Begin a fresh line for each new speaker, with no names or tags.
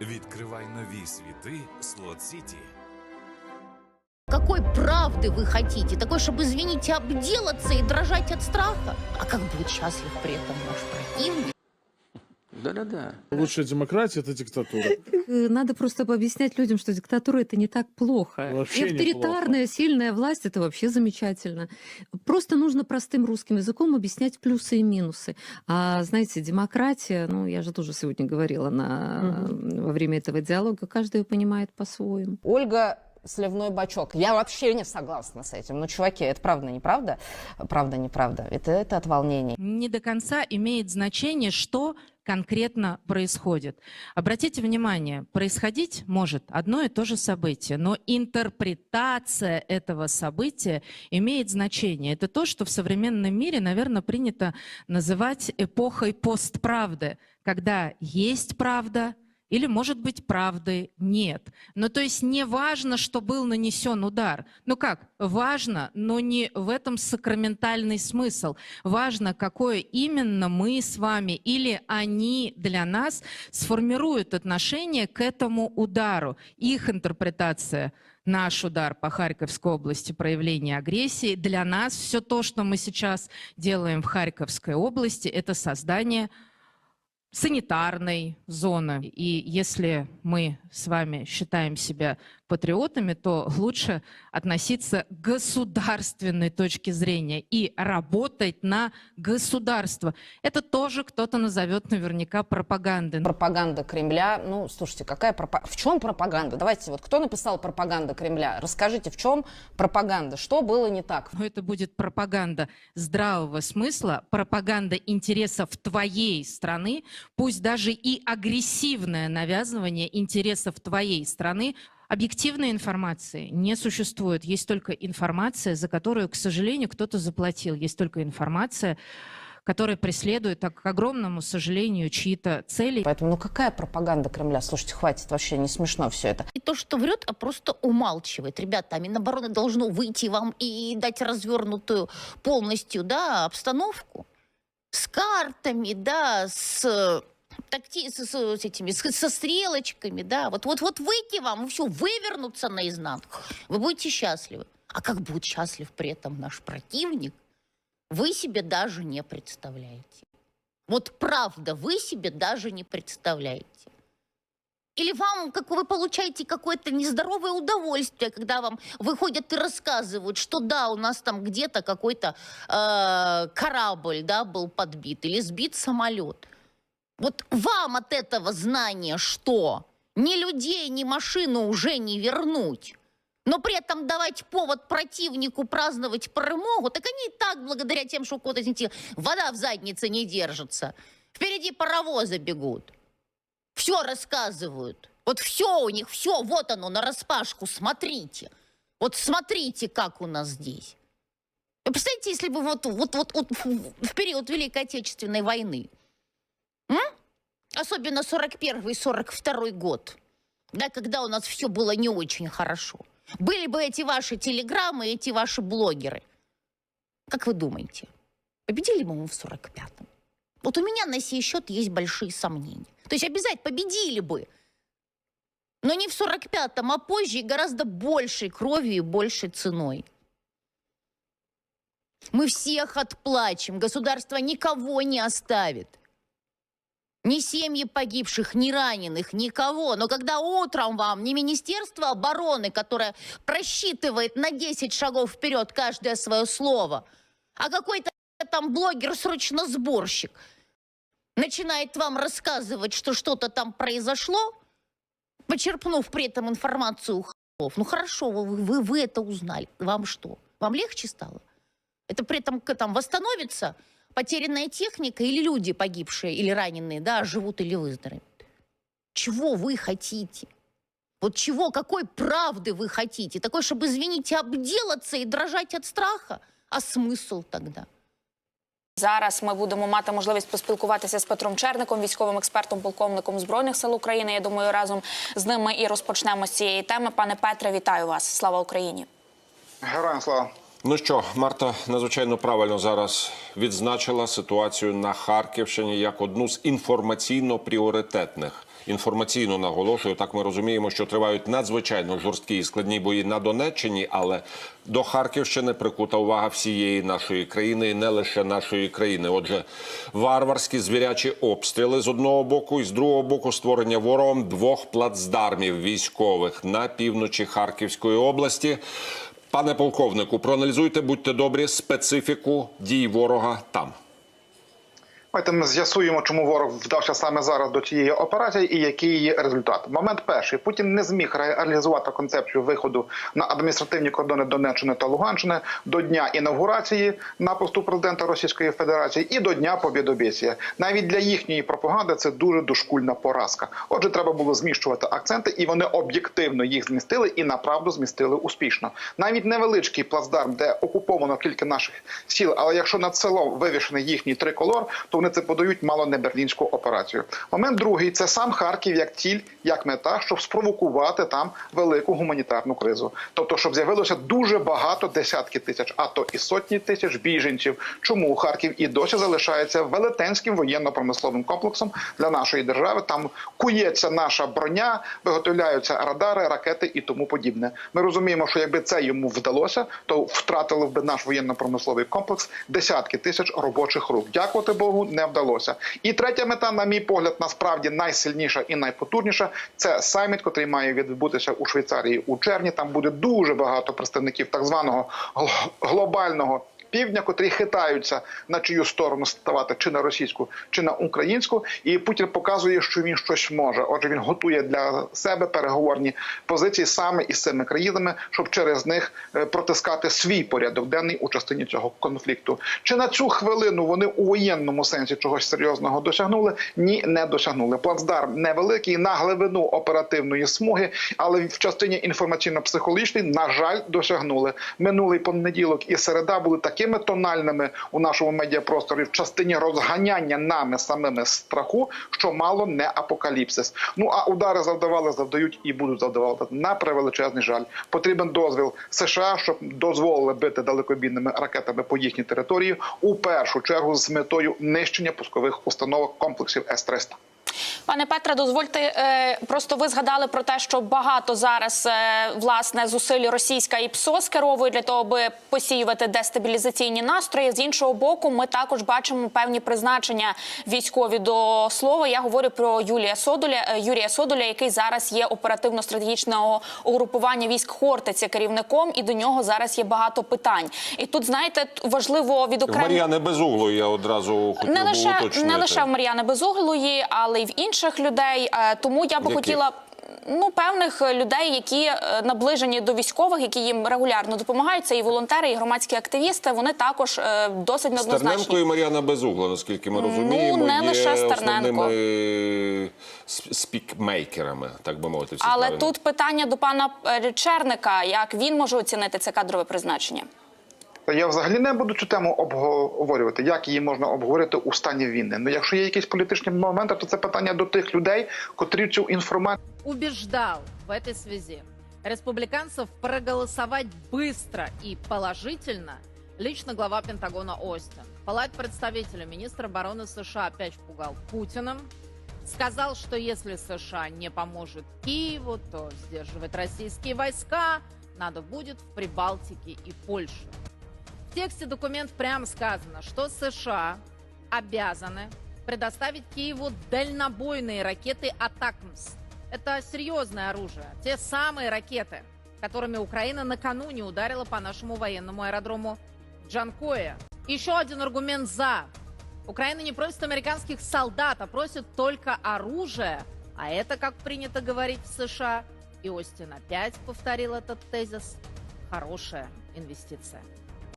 Відкривай нові світи Слот Сіті.
Какой правды вы хотите? Такой, чтобы, извините, обделаться и дрожать от страха? А как будет счастлив при этом наш противник?
Да-да-да.
Лучшая демократия – это диктатура.
Э, Надо просто объяснять людям, что диктатура это не так плохо.
Вообще
И
неплохо.
авторитарная, сильная власть это вообще замечательно. Просто нужно простым русским языком объяснять плюсы и минусы. А знаете, демократия, ну я же тоже сегодня говорила на, во время этого диалога, каждый ее понимает по-своему.
Ольга сливной бачок. Я вообще не согласна с этим. Ну, чуваки, это правда неправда? Правда неправда. Это, это от волнения.
не до конца имеет значение, что конкретно происходит. Обратите внимание, происходить может одно и то же событие, но интерпретация этого события имеет значение. Это то, что в современном мире, наверное, принято называть эпохой постправды, когда есть правда, или, может быть, правды нет. Ну, то есть не важно, что был нанесен удар. Ну как, важно, но не в этом сакраментальный смысл. Важно, какое именно мы с вами или они для нас сформируют отношение к этому удару. Их интерпретация наш удар по Харьковской области, проявление агрессии. Для нас все то, что мы сейчас делаем в Харьковской области, это создание санитарной зоны. И если мы с вами считаем себя патриотами, то лучше относиться к государственной точке зрения и работать на государство. Это тоже кто-то назовет наверняка пропагандой.
Пропаганда Кремля. Ну, слушайте, какая пропаганда? В чем пропаганда? Давайте, вот кто написал пропаганда Кремля? Расскажите, в чем пропаганда? Что было не так?
Но это будет пропаганда здравого смысла, пропаганда интересов твоей страны, пусть даже и агрессивное навязывание интересов твоей страны. Объективной информации не существует. Есть только информация, за которую, к сожалению, кто-то заплатил. Есть только информация, которая преследует, так, к огромному сожалению, чьи-то цели.
Поэтому, ну какая пропаганда Кремля? Слушайте, хватит, вообще не смешно все это.
И то, что врет, а просто умалчивает. Ребята, а Минобороны должно выйти вам и дать развернутую полностью да, обстановку с картами, да, с такти, с, с этими, с- со стрелочками, да, вот, вот, вот выйти вам, все, вывернуться наизнанку, вы будете счастливы. А как будет счастлив при этом наш противник, вы себе даже не представляете. Вот правда, вы себе даже не представляете. Или вам, как вы получаете какое-то нездоровое удовольствие, когда вам выходят и рассказывают, что да, у нас там где-то какой-то э, корабль, да, был подбит или сбит самолет. Вот вам от этого знания что? Ни людей, ни машину уже не вернуть. Но при этом давать повод противнику праздновать перемогу, так они и так, благодаря тем, что у кого-то, вода в заднице не держится. Впереди паровозы бегут. Все рассказывают. Вот все у них, все, вот оно, на распашку, смотрите. Вот смотрите, как у нас здесь. Вы представляете, если бы вот, вот, вот, вот в период Великой Отечественной войны, м? особенно 41 и 42 год, да, когда у нас все было не очень хорошо, были бы эти ваши телеграммы, эти ваши блогеры, как вы думаете, победили бы мы в 45-м? Вот у меня на сей счет есть большие сомнения. То есть обязательно победили бы. Но не в 45-м, а позже и гораздо большей кровью и большей ценой. Мы всех отплачем. Государство никого не оставит. Ни семьи погибших, ни раненых, никого. Но когда утром вам не Министерство обороны, которое просчитывает на 10 шагов вперед каждое свое слово, а какой-то там блогер-срочносборщик начинает вам рассказывать, что что-то там произошло, почерпнув при этом информацию у. Ну хорошо, вы, вы, вы это узнали. Вам что? Вам легче стало? Это при этом там восстановится потерянная техника или люди погибшие или раненые, да, живут или выздоровеют? Чего вы хотите? Вот чего, какой правды вы хотите? Такой, чтобы, извините, обделаться и дрожать от страха? А смысл тогда?
Зараз ми будемо мати можливість поспілкуватися з Петром Черником, військовим експертом, полковником збройних сил України. Я думаю, разом з ним ми і розпочнемо з цієї теми. Пане Петре, вітаю вас! Слава Україні!
Героям слава.
Ну що, Марта надзвичайно правильно зараз відзначила ситуацію на Харківщині як одну з інформаційно пріоритетних. інформаційно наголошую. Так ми розуміємо, що тривають надзвичайно жорсткі і складні бої на Донеччині, але до Харківщини прикута увага всієї нашої країни, і не лише нашої країни. Отже, варварські звірячі обстріли з одного боку, і з другого боку створення ворогом двох плацдармів військових на півночі Харківської області. Пане полковнику, проаналізуйте, будьте добрі, специфіку дій ворога там.
Давайте ми з'ясуємо, чому ворог вдався саме зараз до цієї операції і який її результат. Момент перший Путін не зміг реалізувати концепцію виходу на адміністративні кордони Донеччини та Луганщини до дня інавгурації напусту президента Російської Федерації і до дня Побєдобєсія. Навіть для їхньої пропаганди це дуже дошкульна поразка. Отже, треба було зміщувати акценти, і вони об'єктивно їх змістили і направду змістили успішно. Навіть невеличкий плацдарм, де окуповано кілька наших сіл, але якщо над селом вивішений їхній триколор, то вони це подають мало не берлінську операцію. Момент другий це сам Харків як ціль, як мета, щоб спровокувати там велику гуманітарну кризу. Тобто, щоб з'явилося дуже багато десятки тисяч, а то і сотні тисяч біженців. Чому Харків і досі залишається велетенським воєнно-промисловим комплексом для нашої держави? Там кується наша броня, виготовляються радари, ракети і тому подібне. Ми розуміємо, що якби це йому вдалося, то втратили б наш воєнно-промисловий комплекс десятки тисяч робочих рук. Дякувати Богу, не вдалося. І третя мета, на мій погляд, насправді найсильніша і найпотужніша це саміт, який має відбутися у Швейцарії у червні. Там буде дуже багато представників так званого глобального. Півдня, котрі хитаються на чию сторону ставати чи на російську, чи на українську, і Путін показує, що він щось може. Отже, він готує для себе переговорні позиції саме із цими країнами, щоб через них е, протискати свій порядок денний у частині цього конфлікту. Чи на цю хвилину вони у воєнному сенсі чогось серйозного досягнули? Ні, не досягнули. Плацдарм невеликий на глибину оперативної смуги, але в частині інформаційно-психологічної, на жаль, досягнули. Минулий понеділок і середа були такими тональними у нашому медіапросторі в частині розганяння нами самими страху, що мало не апокаліпсис. Ну а удари завдавали, завдають і будуть завдавати на превеличезний жаль. Потрібен дозвіл США, щоб дозволили бити далекобійними ракетами по їхній території у першу чергу з метою нищення пускових установок комплексів С-300.
Пане Петре, дозвольте е, просто ви згадали про те, що багато зараз е, власне зусиль російська і ПСО скеровує для того, аби посіювати дестабілізаційні настрої. З іншого боку, ми також бачимо певні призначення військові до слова. Я говорю про Юлія Содоля, е, Юрія Содоля, який зараз є оперативно-стратегічного угрупування військ Хортиця керівником, і до нього зараз є багато питань. І тут знаєте, важливо
В
відокремити...
Мар'яни Безуглої я одразу хотів
не лише
уточнити.
не лише в Мар'яни Безуглої, але й в інших людей. Е, Тому я би хотіла. Ну, певних людей, які е, наближені до військових, які їм регулярно допомагають, це і волонтери, і громадські активісти. Вони також е, досить
Стерненко
неоднозначні.
і Мар'яна Безугла, наскільки ми
Ну,
розуміємо,
не
є
лише Стерненко.
основними спікмейкерами, так би мовити. всі
Але
правильно.
тут питання до пана Черника: як він може оцінити це кадрове призначення?
Та Я взагалі не буду цю тему обговорювати, як її можна обговорити у стані війни. Ну, якщо є якісь політичні моменти, то це питання до тих людей, котрі цю інформацію.
убеждал в этой связи республиканцев проголосовать быстро и положительно лично глава Пентагона Остин. Палат представителя министра обороны США опять пугал Путиным. Сказал, что если США не поможет Киеву, то сдерживать российские войска надо будет в Прибалтике и Польше. Тексте документ прямо сказано, что США обязаны предоставить Киеву дальнобойные ракеты «Атакмс». Это серьезное оружие. Те самые ракеты, которыми Украина накануне ударила по нашему военному аэродрому Джанкоя. Еще один аргумент «за». Украина не просит американских солдат, а просит только оружие. А это, как принято говорить в США, и Остин опять повторил этот тезис, хорошая инвестиция.